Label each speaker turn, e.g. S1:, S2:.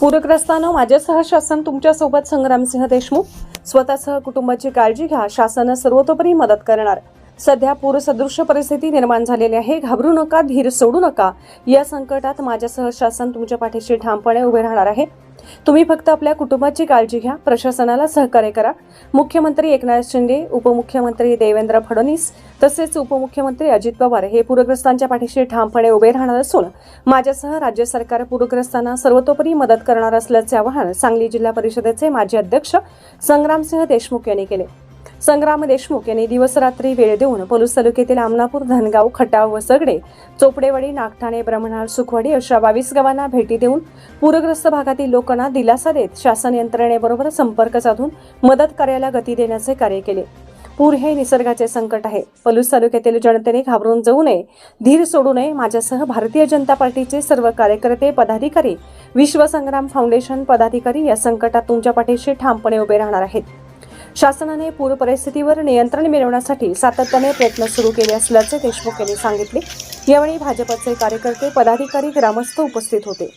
S1: पूरग्रस्तानं माझ्यासह शासन तुमच्यासोबत संग्रामसिंह देशमुख. स्वतःसह कुटुंबाची काळजी घ्या शासन सर्वतोपरी मदत करणार. सध्या पूरसदृश्य परिस्थिती निर्माण झालेली आहे. घाबरू नका धीर सोडू नका. या संकटात माझ्यासह शासन तुमच्या पाठीशी ठामपणे उभे राहणार आहे. तुम्ही फक्त आपल्या कुटुंबाची काळजी घ्या प्रशासनाला सहकार्य करा. मुख्यमंत्री एकनाथ शिंदे उपमुख्यमंत्री देवेंद्र फडणवीस तसेच उपमुख्यमंत्री अजित पवार हे पूरग्रस्तांच्या पाठीशी ठामपणे उभे राहणार असून माझ्यासह राज्य सरकार पूरग्रस्तांना सर्वतोपरी मदत करणार असल्याचे आवाहन सांगली जिल्हा परिषदेचे माजी अध्यक्ष संग्रामसिंह देशमुख यांनी केले. संग्राम देशमुख यांनी दिवसरात्री वेळ देऊन पलूस तालुक्यातील आमनापूर धनगाव खटाव वसगडे चोपडेवाडी नागठाणे ब्रह्मणाळ सुखवाडी अशा बावीस गावांना भेटी देऊन पूरग्रस्त भागातील लोकांना दिलासा देत शासन यंत्रणेबरोबर संपर्क साधून मदत कार्याला गती देण्याचे कार्य केले. पूर हे निसर्गाचे संकट आहे. पलूस तालुक्यातील जनतेने घाबरून जाऊ नये धीर सोडू नये. माझ्यासह भारतीय जनता पार्टीचे सर्व कार्यकर्ते पदाधिकारी विश्वसंग्राम फाउंडेशन पदाधिकारी या संकटात तुमच्या पाठीशी ठामपणे उभे राहणार आहेत. शासनाने पूर परिस्थितीवर नियंत्रण मिळवण्यासाठी सातत्याने प्रयत्न सुरू केले असल्याचे देशमुख यांनी सांगितले. यावेळी भाजपचे कार्यकर्ते पदाधिकारी ग्रामस्थ उपस्थित होते.